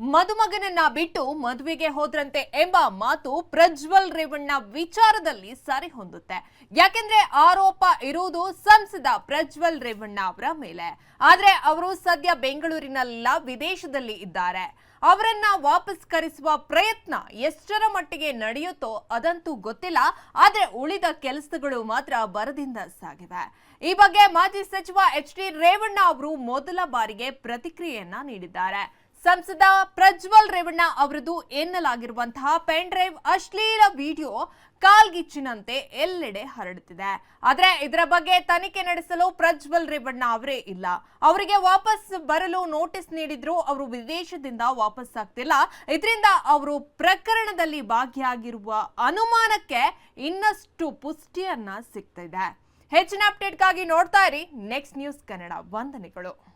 ಮದುಮಗನನ್ನ ಬಿಟ್ಟು ಮದುವೆಗೆ ಹೋದ್ರಂತೆ ಎಂಬ ಮಾತು ಪ್ರಜ್ವಲ್ ರೇವಣ್ಣ ವಿಚಾರದಲ್ಲಿ ಸರಿ ಹೊಂದುತ್ತೆ. ಯಾಕೆಂದ್ರೆ ಆರೋಪ ಇರುವುದು ಸಂಸದ ಪ್ರಜ್ವಲ್ ರೇವಣ್ಣ ಅವರ ಮೇಲೆ. ಆದ್ರೆ ಅವರು ಸದ್ಯ ಬೆಂಗಳೂರಿನಲ್ಲ, ವಿದೇಶದಲ್ಲಿ ಇದ್ದಾರೆ. ಅವರನ್ನ ವಾಪಸ್ ಕರೆಸುವ ಪ್ರಯತ್ನ ಎಷ್ಟರ ಮಟ್ಟಿಗೆ ನಡೆಯುತ್ತೋ ಅದಂತೂ ಗೊತ್ತಿಲ್ಲ. ಆದ್ರೆ ಉಳಿದ ಕೆಲಸಗಳು ಮಾತ್ರ ಬರದಿಂದ ಸಾಗಿವೆ. ಈ ಬಗ್ಗೆ ಮಾಜಿ ಸಚಿವ ಎಚ್ ಡಿ ರೇವಣ್ಣ ಅವರು ಮೊದಲ ಬಾರಿಗೆ ಪ್ರತಿಕ್ರಿಯೆಯನ್ನ ನೀಡಿದ್ದಾರೆ. ಸಂಸದ ಪ್ರಜ್ವಲ್ ರೇವಣ್ಣ ಅವರದು ಎನ್ನಲಾಗಿರುವಂತಹ ಪೆನ್ ಡ್ರೈವ್ ಅಶ್ಲೀಲ ವಿಡಿಯೋ ಕಾಲ್ಗಿಚ್ಚಿನಂತೆ ಎಲ್ಲೆಡೆ ಹರಡುತ್ತಿದೆ. ಆದರೆ ಇದರ ಬಗ್ಗೆ ತನಿಖೆ ನಡೆಸಲು ಪ್ರಜ್ವಲ್ ರೇವಣ್ಣ ಅವರೇ ಇಲ್ಲ. ಅವರಿಗೆ ವಾಪಸ್ ಬರಲು ನೋಟಿಸ್ ನೀಡಿದ್ರು. ಅವರು ವಿದೇಶದಿಂದ ವಾಪಸ್ ಆಗ್ತಿಲ್ಲ. ಇದರಿಂದ ಅವರು ಪ್ರಕರಣದಲ್ಲಿ ಭಾಗಿಯಾಗಿರುವ ಅನುಮಾನಕ್ಕೆ ಇನ್ನಷ್ಟು ಪುಷ್ಟಿಯನ್ನ ಸಿಗ್ತಿದೆ. ಹೆಚ್ಚಿನ ಅಪ್ಡೇಟ್ಗಾಗಿ ನೋಡ್ತಾ ಇರಿ. ನೆಕ್ಸ್ಟ್ ನ್ಯೂಸ್ ಕನ್ನಡ ವಂದನೆಗಳು.